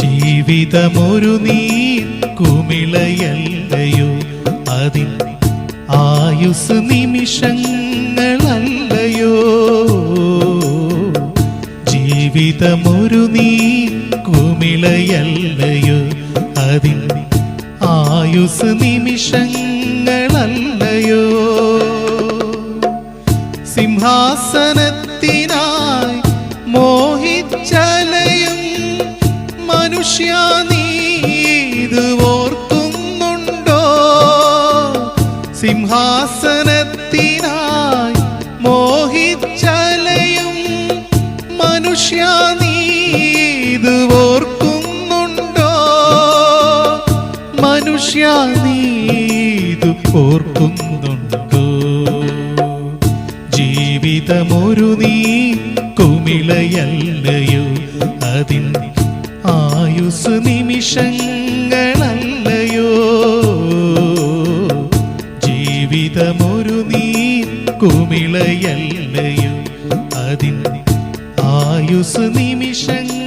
ജീവിതമൊരു നീ കുമിളയല്ലയോ? അതിൻ ആയുസ് നിമിഷങ്ങളല്ലയോ? ജീവിതമൊരു നീ കുമിളയല്ലയോ? അതിൻ ആയുസ് നിമിഷങ്ങളല്ലയോ? സിംഹാസനത്തിനായി മോഹിച്ചലയും സിംഹാസനത്തിനായി മോഹിച്ചലയും മനുഷ്യ നീ ഓർക്കുന്നുണ്ടോ? മനുഷ്യ നീതു ഓർക്കുന്നുണ്ടോ? ജീവിതമൊരു നീ കുമിളയല്ലയോ? അതിൻ ആയുസ് നിമിഷങ്ങളല്ലയോ കുമിളയല്ലയോ അതിൻ ആയുസ് നിമിഷങ്ങളല്ലയോ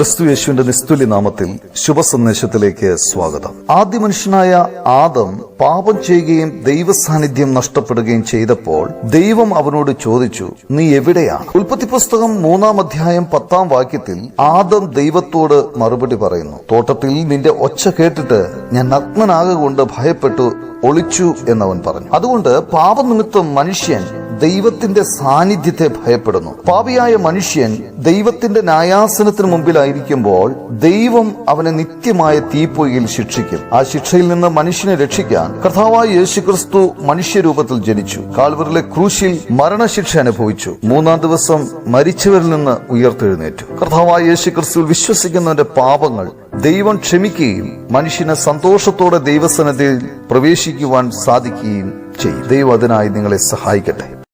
ക്രിസ്തു യേശുവിന്റെ നിസ്തുല്യ നാമത്തിൽ ശുഭസന്ദേശത്തിലേക്ക് സ്വാഗതം. ആദ്യ മനുഷ്യനായ ആദം പാപം ചെയ്യുകയും ദൈവസാന്നിധ്യം നഷ്ടപ്പെടുകയും ചെയ്തപ്പോൾ ദൈവം അവനോട് ചോദിച്ചു നീ എവിടെയാണ്? ഉൽപ്പത്തി പുസ്തകം മൂന്നാം അധ്യായം പത്താം വാക്യത്തിൽ ആദം ദൈവത്തോട് മറുപടി പറയുന്നു തോട്ടത്തിൽ നിന്റെ ഒച്ച കേട്ടിട്ട് ഞാൻ നഗ്നനാകൊണ്ട് ഭയപ്പെട്ടു ഒളിച്ചു എന്നവൻ പറഞ്ഞു. അതുകൊണ്ട് പാപനിമിത്തം മനുഷ്യൻ ദൈവത്തിന്റെ സാന്നിധ്യത്തെ ഭയപ്പെടുന്നു. പാപിയായ മനുഷ്യൻ ദൈവത്തിന്റെ ന്യായാസനത്തിന് മുമ്പിലായിരിക്കുമ്പോൾ ദൈവം അവനെ നിത്യമായ തീപ്പൊയിൽ ശിക്ഷിക്കും. ആ ശിക്ഷയിൽ നിന്ന് മനുഷ്യനെ രക്ഷിക്കാൻ കർത്താവായ യേശുക്രിസ്തു മനുഷ്യരൂപത്തിൽ ജനിച്ചു. കാൽവറിലെ ക്രൂശിൽ മരണശിക്ഷ അനുഭവിച്ചു. മൂന്നാം ദിവസം മരിച്ചവരിൽ നിന്ന് ഉയർത്തെഴുന്നേറ്റു. കർത്താവായ യേശുക്രിസ്തുവിൽ വിശ്വസിക്കുന്നവന്റെ പാപങ്ങൾ ദൈവം ക്ഷമിക്കുകയും മനുഷ്യനെ സന്തോഷത്തോടെ ദൈവസനത്തിൽ പ്രവേശിക്കുവാൻ സാധിക്കുകയും ചെയ്യും. ദൈവം അതിനായി നിങ്ങളെ സഹായിക്കട്ടെ.